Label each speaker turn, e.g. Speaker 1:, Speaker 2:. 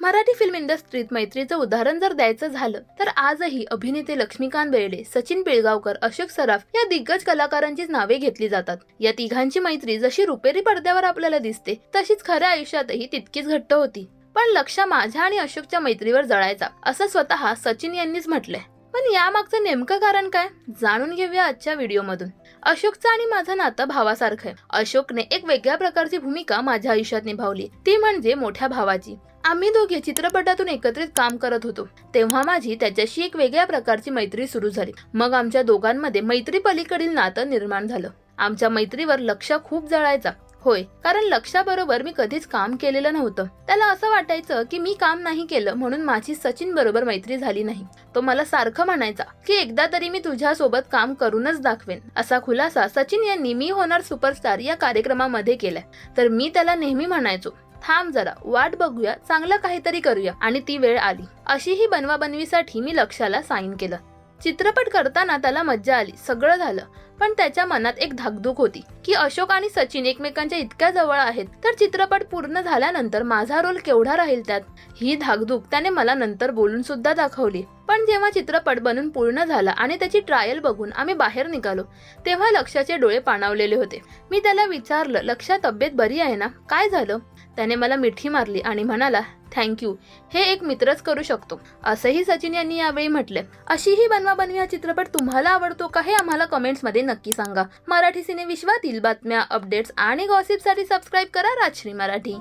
Speaker 1: Marathi film इंडस्ट्रीत मैत्रीचं उदाहरण जर द्यायचं झालं तर आजही अभिनेते लक्ष्मीकांत बेर्डे सचिन पिळगावकर अशोक सराफ या दिग्गज कलाकारांचीच नावे घेतली जातात. या तिघांची मैत्री जशी रुपेरी पडद्यावर आपल्याला दिसते तशीच खऱ्या आयुष्यातही तितकीच घट्ट होती. पण लक्ष माझ्या आणि अशोकच्या मैत्रीवर जळायचा असं स्वतः सचिन यांनीच म्हटलंय. पण यामागचं नेमकं कारण काय? जाणून घेऊया आजच्या व्हिडिओमधून. अशोकचं आणि माझं नातं भावासारखं आहे. अशोकने एक वेगळ्या प्रकारची भूमिका माझ्या आयुष्यात निभावली. ती म्हणजे मोठ्या भावाची. आम्ही दोघे चित्रपटातून एकत्रित काम करत होतो. तेव्हा माझी त्याच्याशी एक वेगळ्या प्रकारची मैत्री सुरू झाली. मग आमच्या दोघांमध्ये मैत्री पलीकडील नातं निर्माण झालं. आमच्या मैत्रीवर लक्ष खूप जळायचा. होय कारण लक्षाबरोबर मी कधीच काम केलेलं नव्हतं. त्याला असं वाटायचं की मी काम नाही केलं म्हणून माझी सचिन बरोबर मैत्री झाली नाही. तो मला सारखं म्हणायचा की एकदा तरी मी तुझ्या सोबत काम करूनच दाखवेन. असा खुलासा सचिन यांनी मी होणार सुपरस्टार या कार्यक्रमामध्ये केलाय. तर मी त्याला नेहमी म्हणायचो थांब जरा वाट बघूया चांगलं काहीतरी करूया. आणि ती वेळ आली. अशी ही बनवाबनवीसाठी मी लक्षाला साईन केलं. चित्रपट करताना त्याला मज्जा आली सगळं झालं. पण त्याच्या मनात एक धाकधूक होती की अशोक आणि सचिन एकमेकांच्या इतक्या जवळ आहेत तर चित्रपट पूर्ण झाल्यानंतर माझा रोल केवढा राहील त्यात? ही धाकधूक त्याने मला नंतर बोलून सुद्धा दाखवली. पण जेव्हा चित्रपट बनून पूर्ण झाला आणि त्याची ट्रायल बघून आम्ही बाहेर निघालो तेव्हा लक्षाचे डोळे पाणावलेले होते. मी त्याला विचारलं लक्षा तब्येत बरी आहे ना? काय झालं? त्याने मला मिठी मारली आणि म्हणाला थँक्यू हे एक मित्रच करू शकतो. असंही सचिन यांनी यावेळी म्हटले. अशी ही बनवाबनवी हा चित्रपट तुम्हाला आवडतो का हे आम्हाला कमेंट्समध्ये नक्की सांगा. मराठी सिने विश्वातील बातम्या अपडेट्स आणि गॉसिपसाठी सबस्क्राईब करा राजश्री मराठी.